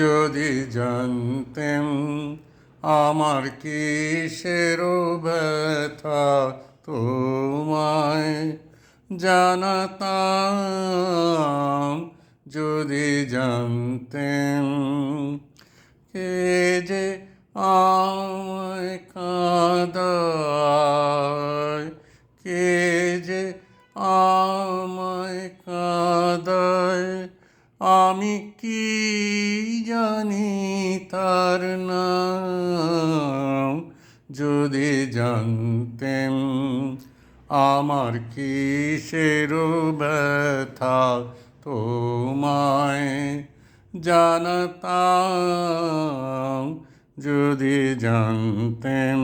যদি জানতেম আমার কিসের ব্যথা তোমায় জানাতাম। যদি জানতেম কে যে আমায় কাঁদায় আমি কি জানি তার নাম? যদি জানতেম আমার কিসের ব্যথা তোমায় জানতাম। যদি জানতেম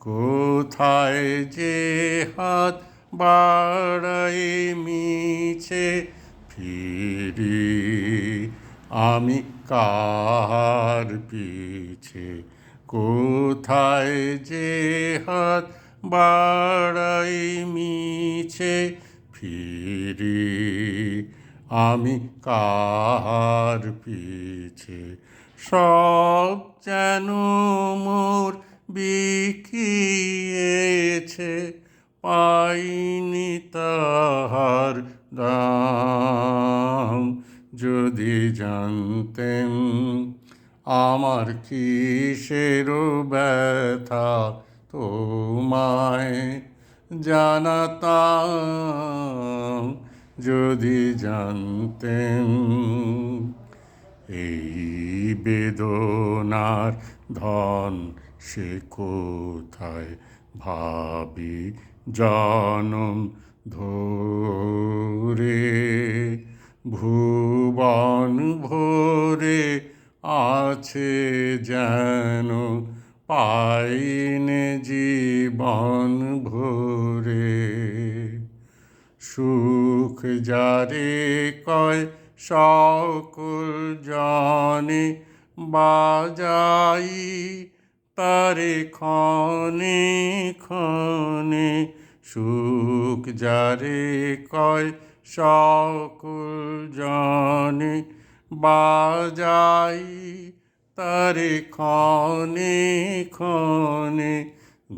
কোথায় যে হাত বাড়াই মিছে ফিরি আমি কার পিছে? কোথায় যে হাত বাড়াই মিছে? ফিরি আমি কার পিছে? সব যেন মোর বিকিয়েছে, পাইনি তাহার দাম যদি জানতেম আমার কিসের ব্যথা তোমায় জানাতাম, যদি জানতেম এই বেদনার ধন সে কোথায় ভাবি জনম ধরে, ভুবন ভরে আছে যেন পাইনে জীবন ভরে। সুখ যারে কয় সকল জানে, বাজাই তারে ক্ষণে ক্ষণে সুখ যারে কয় সকল জানে। বাজাই তারে ক্ষণে ক্ষণে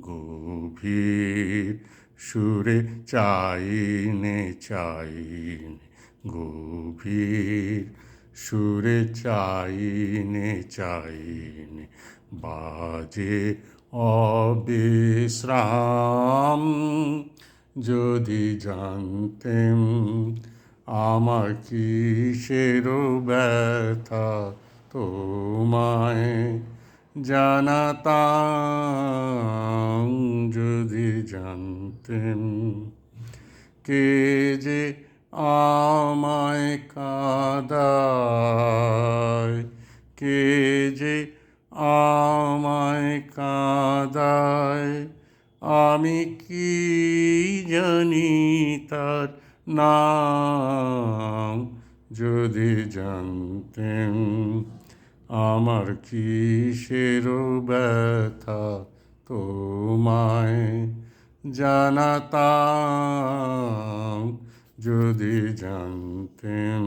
গভীর সুরে চাইনে চাইনে গভীর সুরে চাইনে চাইনে বাজে অবিশ্রাম। যদি জানতেম আমার কিসের ব্যথা তোমায় জানাতাম। যদি জানতেম কে যে আমায় কাদায়। কে যে আমায় কাদায়, আমি কি জানি তার নাম? যদি জানতেম আমার কিসের ব্যথা তোমায় জানাতাম। যদি জানতেন।